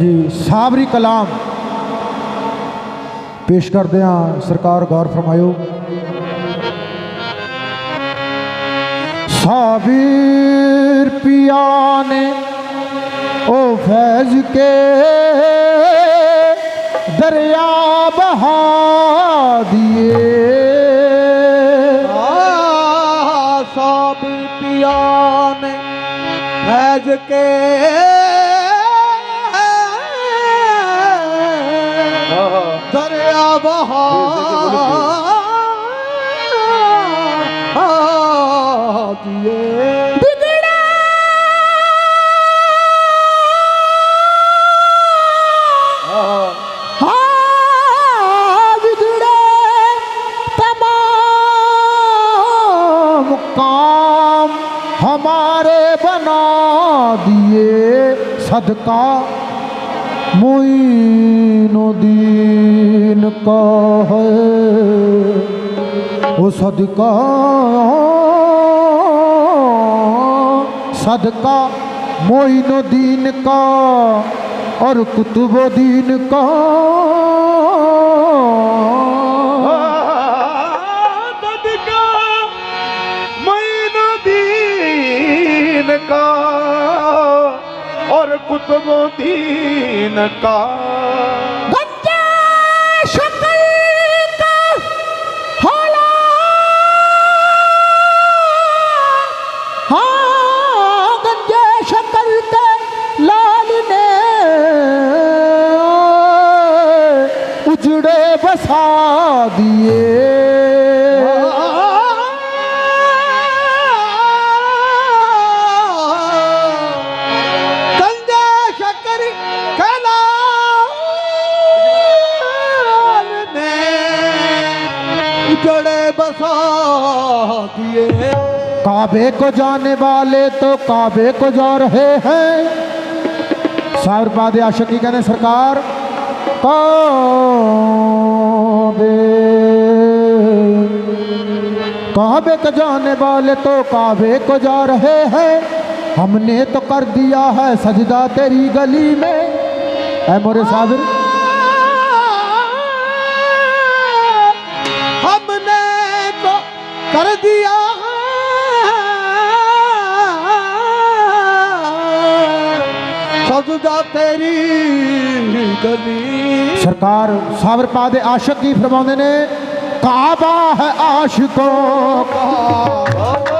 ਹਾਂਜੀ ਸਾਬਰੀ ਕਲਾਮ ਪੇਸ਼ ਕਰਦੇ ਹਾਂ। ਸਰਕਾਰ ਗੌਰ ਫਰਮਾਇਓ। ਸਾਬੀਰ ਪਿਆ ਨੇ ਉਹ ਫੈਜ਼ ਕੇ ਦਰਿਆ ਬਹਾ ਦਿਏ। ਸਭ ਪਿਆ ਨੇ ਦੀਏ हाँ बिगड़े तमाम काम हमारे बना दिए सदका मुईनुद्दीन का है वो सदका सदका मोइनुद्दीन का और कुतुबुद्दीन का सदका मोइनुद्दीन का और कुतुबुद्दीन का دکھا دیے۔ بسا دیے۔ کعبے کو جانے والے تو کعبے کو جا رہے ہیں۔ صاحب باد عاشقی کہنے سرکار۔ پاؤ काबे को जाने वाले तो काबे को जा रहे हैं हमने तो कर दिया है सजदा तेरी गली में ऐ मोरे साबिर हमने तो कर दिया सजदा तेरी गली सरकार साबर पाद आशक की फरमाते ने काबा है आशिकों का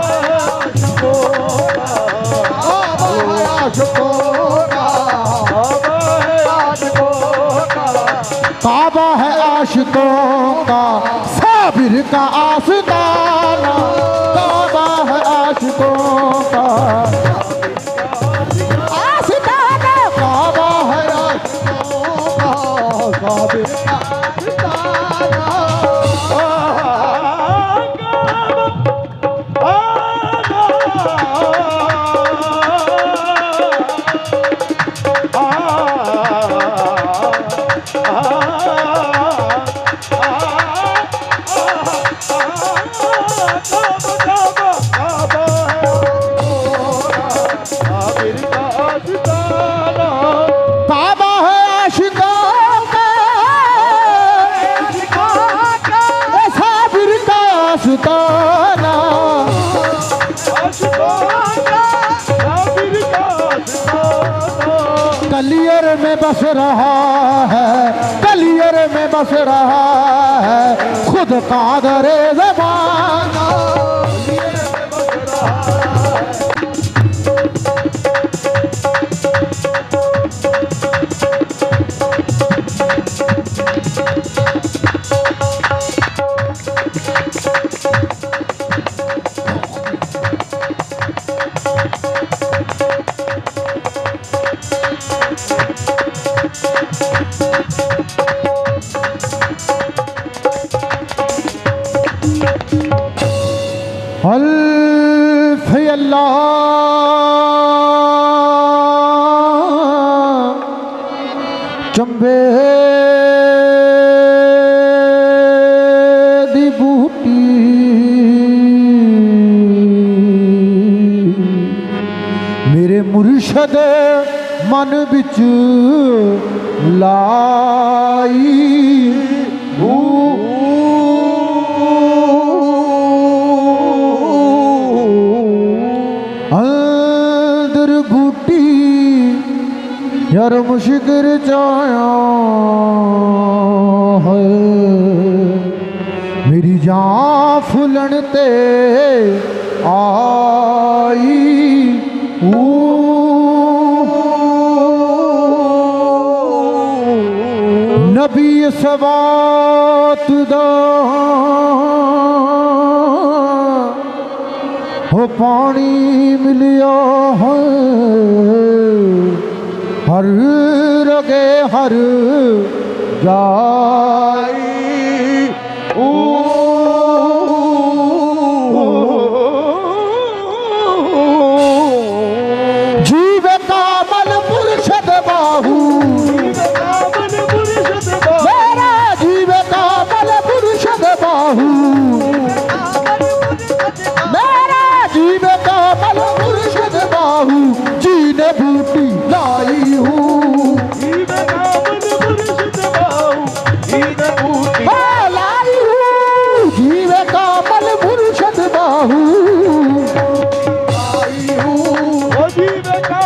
काबा है आशिकों का साबिर का आस्ताना बस रहा है कलियर में बस रहा है खुद कादर जमाना ਮੁਰਸ਼ਦ ਮਨ ਵਿੱਚ ਲਾਈ ਹੂ। ਅੰਦਰ ਬੂਟੀ ਯਾਰ ਮੁਸ਼ਕਿਲ ਚਾਇਆ ਹੈ। ਮੇਰੀ ਜਾਨ ਫੁੱਲਣ ਤੇ ਆਈ ਓ ਨਬੀ ਸਵਾਤ ਦਾ ਹੋ ਪਾਣੀ ਮਿਲਿਆ ਹੈ। ਹਰ ਰਗੇ ਹਰ ਜਾਈ मेरा जीव का मल मुर्शद बाहू जी ने बूटी लाई हूँ हाँ, लाई हूँ जीव का मल मुर्शद बाहू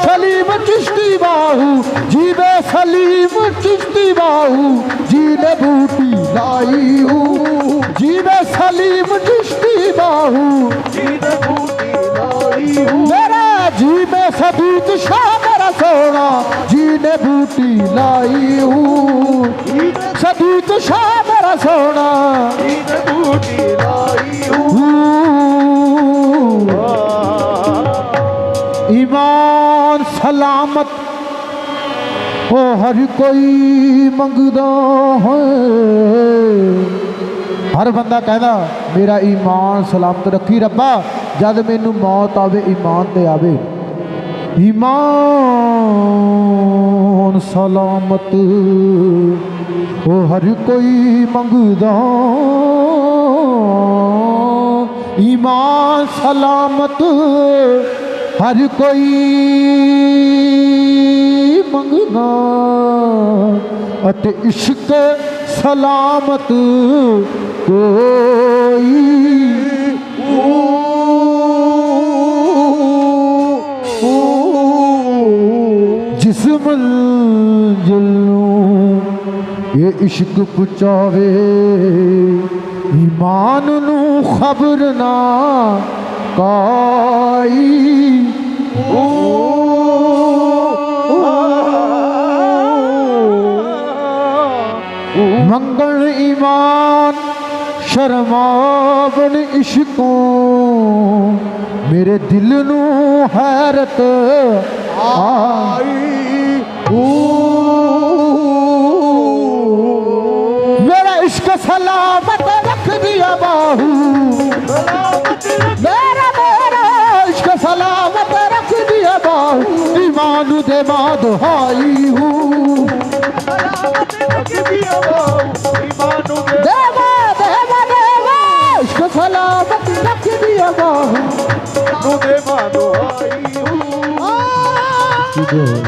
सलीम चिश्ती बाहू जीवे सलीम चिश्ती बाहू जी ने बूटी लाई हूँ जीवे सलीम चिश्ती बाहू में सदूत शाह मेरा सोना जी ने बूटी लाई हूँ सदूत शाह मेरा सोना हूँ। ईमान सलामत ओ हर कोई मंगदा है ਹਰ ਬੰਦਾ ਕਹਿੰਦਾ ਮੇਰਾ ਈਮਾਨ ਸਲਾਮਤ ਰੱਖੀ ਰੱਬਾ ਜਦ ਮੈਨੂੰ ਮੌਤ ਆਵੇ ਈਮਾਨ ਤੇ ਆਵੇ ਈਮਾਨ ਸਲਾਮਤ। ਉਹ ਹਰ ਕੋਈ ਮੰਗਦਾ। ਈਮਾਨ ਸਲਾਮਤ ਹਰ ਕੋਈ ਮੰਗਦਾ। ਅਤੇ ਇਸ਼ਕ ਸਲਾਮਤ ਕੋਈ ਜਿਸ ਮੰਜ਼ਿਲ ਨੂੰ ਇਹ ਇਸ਼ਕ ਪੁਚਾਵੇ, ਈਮਾਨ ਨੂੰ ਖਬਰ ਨਾ ਕਾਈ ਮੰਗਣ ਈਮਾਨ ਸ਼ਰਮਾਵਨ ਇਸ਼ਕੋਂ, ਮੇਰੇ ਦਿਲ ਨੂੰ ਹੈਰਤ ਆਈ। ਮੇਰਾ ਇਸ਼ਕ ਸਲਾਮਤ ਰੱਖ ਦਿਆ ਬਾਹੂ ਮੇਰਾ ਮੇਰਾ ਇਸ਼ਕ ਸਲਾਮਤ ਰੱਖ ਦਿਆ ਬਾਹੂ ਈਮਾਨ ਦੇ ਬਾਦ ਹਾਈ ਹੂੰ ਦੇਵਾ ਦੇਵਾ ਦੇਵਾ ਇਸ਼ਕ ਸਲਾਮਤ ਰੱਖ ਦਿਆ ਬਾਹੂ ਮੇਰਾ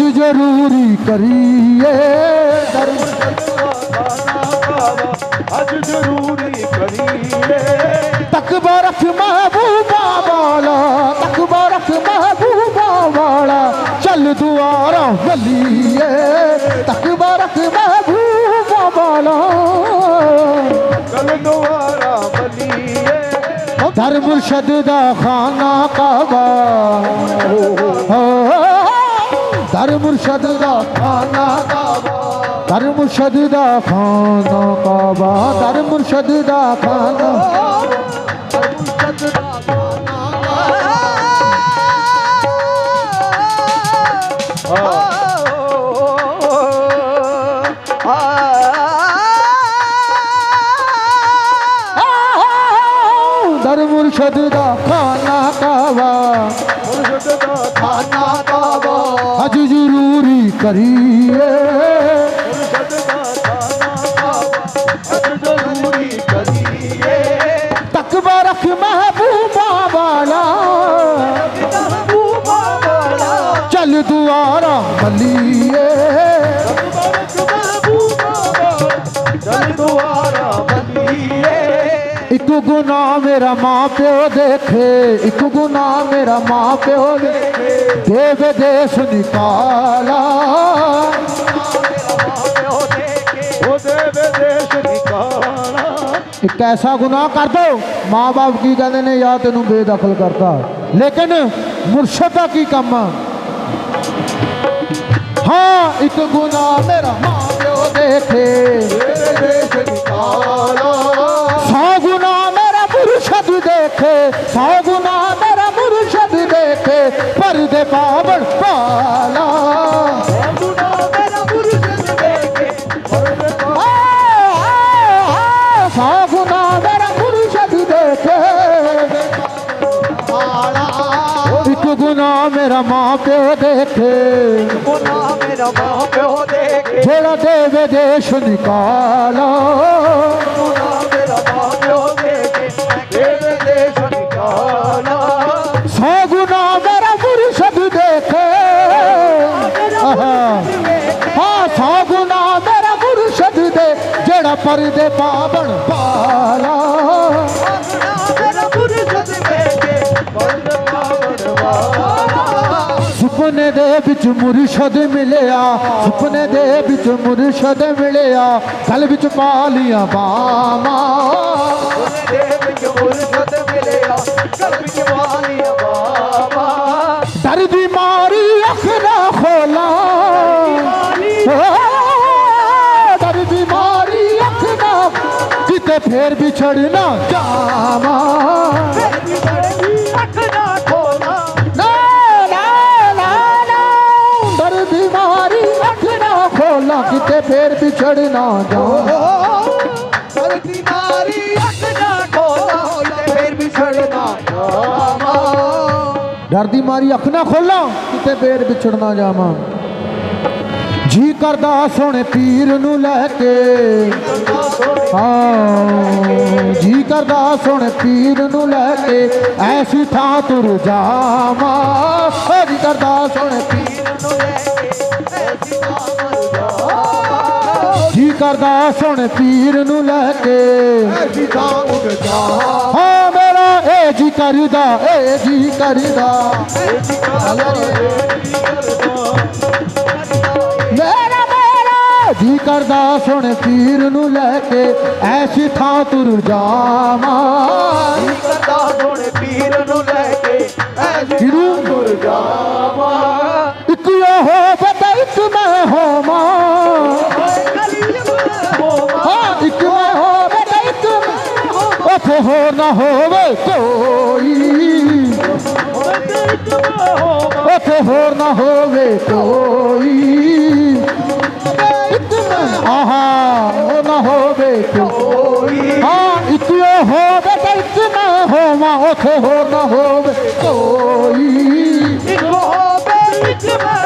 ਹਜ ਜ਼ਰੂਰੀ ਕਰੀਏ। ਦਰ ਅੱਜ ਜ਼ਰੂਰੀ ਕਰੀਏ। ਤਕਬਰਖ ਮਹਿਬੂਬਾ ਵਾਲਾ ਤਕਬਰਖ ਮਹਿਬੂਬਾ ਵਾਲਾ ਚੱਲ ਦੁਆਰਾ ਗਲੀਏ ਤਕਬਰਖ ਮਹਿਬੂਬਾ ਵਾਲਾ। ਕਲ ਦੁਆਰਾ ਬਲੀਏ। ਦਰ ਮੁਰਸ਼ਦ ਦਾ ਖਾਨਾ ਕਾਬਾ। ਦਰ ਮੁਰਸ਼ਦ ਦਾ ਖਾਨਾ ਕਾਬਾ ਦਰ ਮੁਰਸ਼ਦ ਦਾ ਖਾਨਾ ਕਾਬਾ ਦਰ ਮੁਰਸ਼ਦ ਇੱਕ ਗੁਨਾ ਮੇਰਾ ਮਾਂ ਪਿਓ ਦੇਖੇ ਇੱਕ ਗੁਨਾ ਮੇਰਾ ਮਾਂ ਪਿਓ ਦੇਖੇ। ਦੇਵੇ ਦੇਸ ਨਿਕਾਲਾ। ਵਿਦੇਸ਼ ਨਿਕਾਲਾ। ਇੱਕ ਐਸਾ ਗੁਨਾਹ ਕਰ ਦੋ ਮਾਂ-ਬਾਪ ਕੀ ਕਹਿੰਦੇ ਨੇ ਯਾ ਤੈਨੂੰ ਬੇਦਖਲ ਕਰਤਾ। ਲੇਕਿਨ ਮੁਰਸ਼ਦ ਦਾ ਕੀ ਕੰਮ ਆ? ਹਾਂ ਇੱਕ ਗੁਨਾਹ ਮੇਰਾ ਮਾਂ ਪਿਓ ਦੇਖੇ। ਤੇਰੇ ਦੇਸ਼ ਨਿਕਾਲਾ। ਗੁਨਾਹ ਮੁਰਸ਼ਦ ਦੇਖੇ ਸੌ ਗੁਨਾਹ ਮੇਰਾ ਮੁਰਸ਼ਦ ਦੇਖੇ ਪਰਦੇ ਪਾਵਣ ਪਾਲਾ ਗੁਨਾ ਮੇਰਾ ਮੁਰਸ਼ਦ ਦੇਖੇ ਪਰਦੇ ਪਾ ਸੌ ਗੁਨਾਹ ਮੇਰਾ ਮੁਰਸ਼ਦ ਦੇਖੇ ਇੱਕ ਗੁਨਾਹ ਮੇਰਾ ਮਾਂ ਪਿਓ ਦੇਖੇ ਗੁਨਾ ਮੇਰਾ ਮਾਂ ਪਿਓ ਦੇਖੇ ਜਿਹੜਾ ਦੇਵੇ ਦੇਸ਼ ਨਿਕਾਲਾ ਗੁਨਾ ਪਰਦੇ ਪਾਵਣ ਪਾਲਾ। ਗੁਨਾ ਮੇਰਾ ਮੁਰਸ਼ਦ ਦੇਖੇ ਪਰਦੇ ਪਾਵਨ ਵਾਲਾ ਸੁਪਨੇ ਦੇ ਵਿੱਚ ਮੁਰਸ਼ਦ ਮਿਲਿਆ, ਸੁਪਨੇ ਦੇ ਵਿੱਚ ਮੁਰਸ਼ਦ ਮਿਲਿਆ, ਗਲ ਵਿੱਚ ਪਾ ਲੀਆਂ ਬਾਵਾਂ ਦੇ ਵਿੱਚ ਮੁਰਸ਼ਦ ਫੇਰ ਵਿਛੜਨਾ ਜਾਵਾਂ। ਅੱਖ ਨਾ ਖੋਲਾ ਨਾ ਨਾ ਨਾ ਨਾ ਡਰ ਦੀ ਮਾਰੀ ਅੱਖ ਨਾ ਖੋਲਾ ਕਿਤੇ ਫੇਰ ਜਾਵਾਂ। ਅੱਖ ਨਾ ਖੋਲਾ ਤੇ ਫੇਰ ਵਿਛੜਨਾ ਜਾਵਾਂ। ਡਰ ਦੀ ਮਾਰੀ ਅੱਖ ਨਾ ਖੋਲਾਂ ਕਿਤੇ ਫੇਰ ਵਿਛੜਨਾ ਜਾਵਾਂ। ਜੀ ਕਰਦਾ ਸੋਹਣੇ ਪੀਰ ਨੂੰ ਲੈ ਕੇ। ਹਾਂ। ਜੀ ਕਰਦਾ ਸੁਣ ਪੀਰ ਨੂੰ ਲੈ ਕੇ, ਐਸੀ ਥਾਂ ਤੁਰ ਜਾਵਾਂ। ਓ ਜੀ ਕਰਦਾ ਸੁਣ ਪੀਰ ਨੂੰ ਲੈ ਕੇ, ਐਸੀ ਥਾਂ ਜਾਵਾਂ। ਜੀ ਕਰਦਾ ਸੁਣ ਪੀਰ ਨੂੰ ਲੈ ਕੇ, ਐਸੀ ਥਾਂ ਉੱਡ ਜਾ ਹਾਂ, ਮੇਰਾ ਇਹ ਜੀ ਕਰਦਾ, ਇਹ ਜੀ ਕਰਦਾ। ਐਸੀ ਥਾਂ ਮੇਰਾ ਜੀ ਕਰਦਾ ਸੋਹਣੇ ਪੀਰ ਨੂੰ ਲੈ ਕੇ ਐਸੀ ਥਾਂ ਤੁਰ ਜਾਵਾਂ। ਕਰਦਾ ਸੋਹਣੇ ਪੀਰ ਨੂੰ ਲੈ ਕੇ ਐਸੀ? ਥਾਂ ਤੁਰ ਜਾਵਾਂ। ਇੱਕ ਉਹ ਹੋਵੇ ਤੇ ਇੱਕ ਮੈਂ ਹੋਵਾਂ। ਹਾਂ ਇੱਕ ਮੈਂ ਹੋਵੇ ਤੇ ਇੱਕ ਮੈਂ ਉੱਥੇ ਹੋਰ ਨਾ ਹੋਵੇ ਕੋਈ। ਉੱਥੇ ਹੋਰ ਨਾ ਹੋਵੇ ਕੋਈ।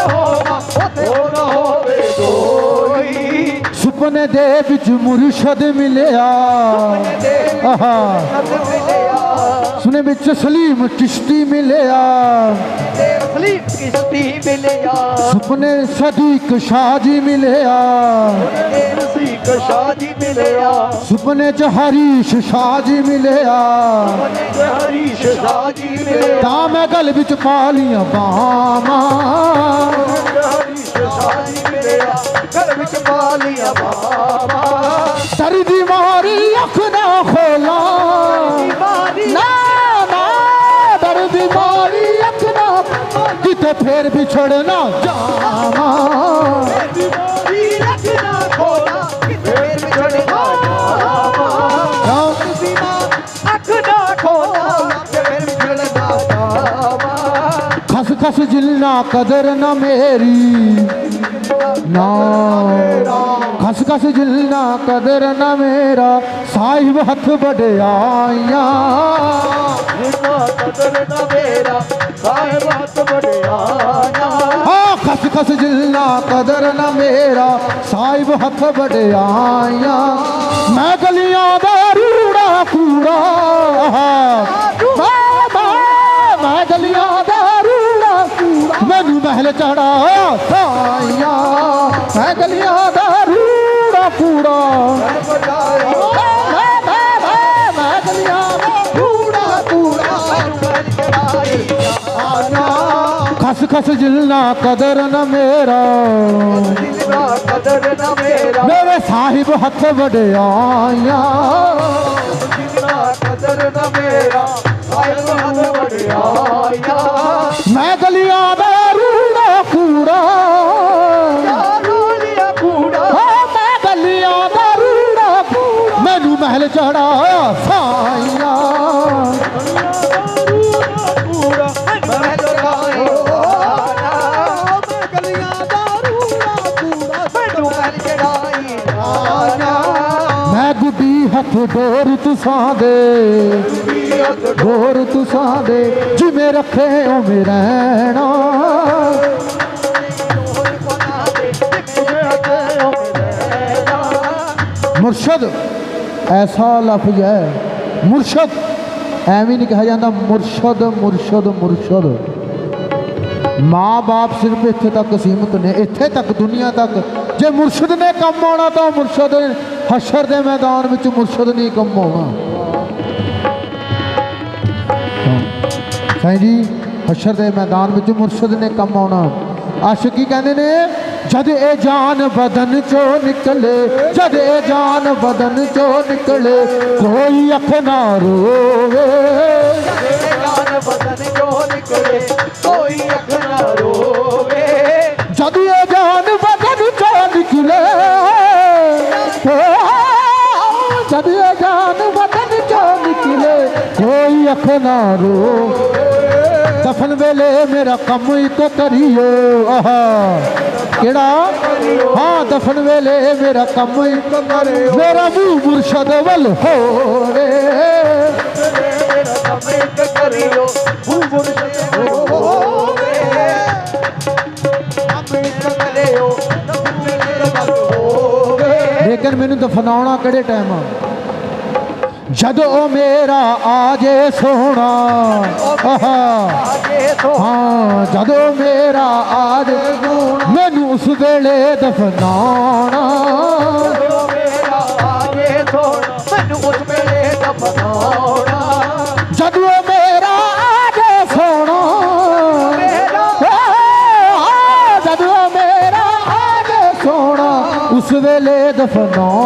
ਹੋਵਾਂ ਉੱਥੇ ਹੋਰ ਨਾ ਹੋਵੇ ਕੋਈ ਸੁਪਨੇ ਦੇ ਵਿੱਚ ਮੁਰਸ਼ਦ ਮਿਲਿਆ ਆਹਾ ਸੁਨੇ ਵਿੱਚ ਸਲੀਮ ਚਿਸ਼ਤੀ ਮਿਲਿਆ। ਸੁਪਨੇ ਸਦੀਕ ਸ਼ਾਹ ਜੀ ਮਿਲਿਆ। ਸ਼ਾਦੀ ਮਿਲਿਆ। ਸੁਪਨੇ ਚ ਹਰੀਸ਼ ਸ਼ਾਹ ਜੀ ਮਿਲਿਆ। ਹਰੀਸ਼ ਸ਼ਾਦੀ ਮਿਲਿਆ। ਤਾਂ ਮੈਂ ਗਲ ਵਿੱਚ ਪਾ ਲੀਆਂ ਬਾਹਾਂ। ਹਰੀਸ਼ ਮਿਲਿਆ। ਘਰ ਵਿੱਚ ਸਰ ਦੀ ਮਾਰੀ ਅੱਖ ਨਾ ਖੋਲਾ। ਨਾ ਕਿਤੇ ਫੇਰ ਵਿਛੜਨਾ ਜਾਵਾਂ ਬਿਮਾਰੀ ਰੱਖਣਾ ਖੋਲਾ ਫੇਰ ਵਿਛੜਨਾ ਕਿਉਂ? ਅੱਖ ਨਾ ਖੋਲਾ ਫੇਰ ਵਿਛੜਨਾ ਜਾਵਾ ਖਸ ਖਸ ਜਿਲਨਾ ਕਦਰ ਨਾ ਮੇਰੀ, ਨਾ ਖਸ ਖਸ ਜਿਲਨਾ ਕਦਰ ਨਾ ਮੇਰਾ, ਸਾਹਿਬ ਹੱਥ ਵਡਿਆਈਆਂ ਜਿੰਨਾ ਕਦਰ ਨਾ ਮੇਰਾ ਸਾਹਿਬ ਹੱਥ ਵਡਿਆਇਆ ਹਾਂ ਖਸ ਖਸ ਜਿਲਨਾ ਕਦਰ ਨਾ ਮੇਰਾ ਸਾਹਿਬ ਹੱਥ ਵਡਿਆਈਆਂ ਮੈਂ ਗਲੀਆਂ ਦਾ ਰੂੜਾ ਕੂੜਾ ਮੈਂ ਗਲੀਆਂ ਦਾ ਰੂੜਾ ਕੂੜਾ ਮੈਨੂੰ ਮਹਿਲ ਚੜਾ ਸਾਈਆਂ ਮੈਂ ਗਲੀਆਂ ਦਾ ਰੂੜਾ ਕੂੜਾ ਖਸ ਖਸ ਜਿਲਨਾ ਕਦਰ ਨਾ ਮੇਰਾ ਜਿੰਨਾ ਕਦਰ ਨਾ ਮੇਰਾ। ਮੇਰੇ ਸਾਹਿਬ ਹੱਥ ਵਡਿਆਈਆਂ। ਕਦਰ ਨਾ ਮੇਰਾ ਸਾਹਿਬ ਹੱਥ ਵਡਿਆਇਆ ਮੈਂ ਗਲੀਆਂ ਦਾ ਰੂੜਾ ਕੂੜਾ। ਮੈਂ ਗਲੀਆਂ ਦਾ ਰੂੜਾ ਕੂੜਾ। ਮੈਨੂੰ ਮਹਿਲ ਚੜਾਇਆ ਸਾਈਆਂ ਤੁਸਾਂ ਦੇ ਡੋਰ ਤੁਸਾਂ ਦੇ ਜਿਵੇਂ ਰੱਖੇ ਉਵੇਂ ਰਹਿਣਾ। ਮੁਰਸ਼ਦ, ਐਸਾ ਲਫ਼ਜ਼ ਹੈ, ਮੁਰਸ਼ਦ। ਐਵੇਂ ਨਹੀਂ ਕਿਹਾ ਜਾਂਦਾ, ਮੁਰਸ਼ਦ ਮੁਰਸ਼ਦ ਮੁਰਸ਼ਦ। ਮਾਂ-ਬਾਪ ਸਿਰਫ ਇੱਥੇ ਤੱਕ ਸੀਮਤ ਨੇ, ਇੱਥੇ ਤੱਕ ਦੁਨੀਆ ਤੱਕ। ਜੇ ਮੁਰਸ਼ਦ ਨੇ ਕੰਮ ਆਉਣਾ ਤਾਂ ਮੁਰਸ਼ਦ ਹਸ਼ਰ ਦੇ ਮੈਦਾਨ ਵਿੱਚ ਮੁਰਸ਼ਦ ਨਹੀਂ ਕੰਮਾਉਣਾ ਸਾਈਂ ਜੀ ਹਸ਼ਰ ਦੇ ਮੈਦਾਨ ਵਿੱਚ ਮੁਰਸ਼ਦ ਨੇ ਕੰਮਾਉਣਾ ਆਸ਼ਿਕੀ ਕਹਿੰਦੇ ਨੇ? ਜਦ ਇਹ ਜਾਨ ਬਦਨ ਚੋਂ ਨਿਕਲੇ, ਜਦ ਇਹ ਜਾਨ ਬਦਨ ਚੋਂ ਨਿਕਲੇ, ਕੋਈ ਅੱਖ ਨਾ ਰੋਵੇ। ਜਾਨ ਬਦਨ ਚੋਂ ਨਿਕਲੇ, ਕੋਈ ਅੱਖ ਨਾ ਰੋਵੇ। ਜਦ ਇਹ ਜਾਨ ਜਦ ਜਾਨ ਬਦਨ ਚੋਂ ਨਿਕਲੇ। ਕੋਈ ਅੱਖ ਨਾ ਰੋ। ਦਫਨ ਵੇਲੇ ਮੇਰਾ ਕੰਮ ਇੱਕ ਕਰਿਓ ਆਹਾ। ਕਿਹੜਾ? ਹਾਂ, ਦਫਨ ਵੇਲੇ ਮੇਰਾ ਕੰਮ ਇੱਕ ਕਰਿਓ ਮੇਰਾ ਮੂੰਹ ਮੁਰਸ਼ਦ ਵੱਲ ਹੋਵੇ। ਮੇਰਾ ਕੰਮ ਇੱਕ ਕਰਿਓ ਹੂ ਮੁਰਸ਼ਦ ਹੋਵੇ ਲੇਕਿਨ ਮੈਨੂੰ ਦਫਨਾਉਣਾ ਕਿਹੜੇ ਟਾਈਮ ਆ? ਜਦੋਂ ਮੇਰਾ ਆ ਸੋਹਣਾ ਆਜੇ ਸੋ ਹਾਂ, ਜਦੋਂ ਮੇਰਾ ਆਜੇ ਮੈਨੂੰ ਉਸ ਵੇਲੇ ਦਫਨਾਉਣਾ ਮੇਰਾ ਆਜੇ ਸੋਣਾ ਮੈਨੂੰ ਉਸ ਵੇਲੇ ਦਫਨਾਉਣਾ। ਜਦੋਂ ਮੇਰਾ ਆਜੇ ਸੋਹਣਾ ਜਦੋਂ ਮੇਰਾ ਆਜੇ ਸੋਹਣਾ, ਉਸ ਵੇਲੇ ਦਫਨਾਉਣਾ।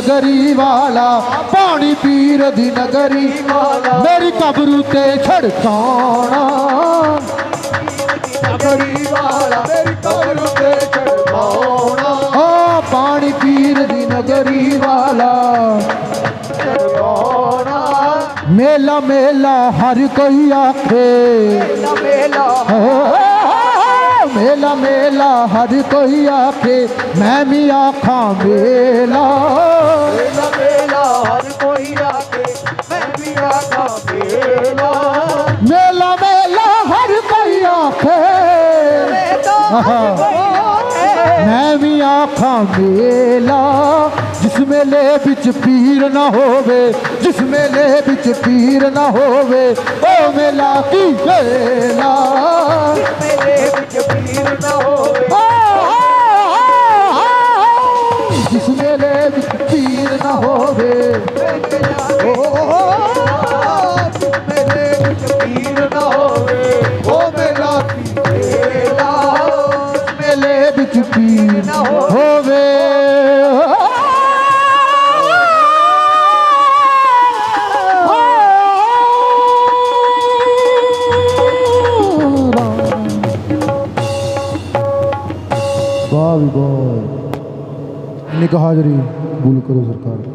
ਨਗਰੀ ਵਾਲਾ ਪਾਣੀ ਪੀਰ ਦੀ ਨਗਰੀ ਵਾਲਾ। ਮੇਰੀ ਕਬਰ ਉਤੇ ਛੜਕਾਉਣਾ। ਨਗਰੀ ਵਾਲਾ ਮੇਰੀ ਕਬਰ ਤੇ ਚੜਾਉਣਾ ਆ ਪਾਣੀ ਪੀਰ ਦੀ ਨਗਰੀ ਵਾਲਾ। ਮੇਲਾ ਮੇਲਾ ਹਰ ਕੋਈ ਆਖੇ। ਮੇਲਾ ਓ, ਮੇਲਾ ਮੇਲਾ ਹਰ ਕੋਈ ਆਖੇ ਮੈਂ ਵੀ ਆਖਾਂ ਮੇਲਾ ਮੇਲਾ ਮੇਲਾ ਹਰ ਕੋਈ ਆਕੇ ਮੈਂ ਵੀ ਆਖਾਂ ਮੇਲਾ ਮੇਲਾ ਮੇਲਾ ਹਰ ਕੋਈ ਆਖੇ। ਮੈਂ ਵੀ ਆਖਾਂ ਮੇਲਾ ਜਿਸ ਮੇਲੇ ਵਿੱਚ ਪੀਰ ਨਾ ਹੋਵੇ ਜਿਸ ਮੇਲੇ ਵਿੱਚ ਪੀਰ ਨਾ ਹੋਵੇ ਉਹ ਮੇਲਾ ਕੀ ਮੇਲਾ? ਮੇਰੇ ਵਿੱਚ ਪੀਰ ਨਾ ਹੋਵੇ। ਜਿਸ ਮੇਲੇ ਵਿੱਚ ਪੀਰ ਨਾ ਹੋਵੇ। ਵਿੱਚ ਪੀਰ ਹਾਜ਼ਰੀ ਬੋਲ ਕਰੋ ਸਰਕਾਰ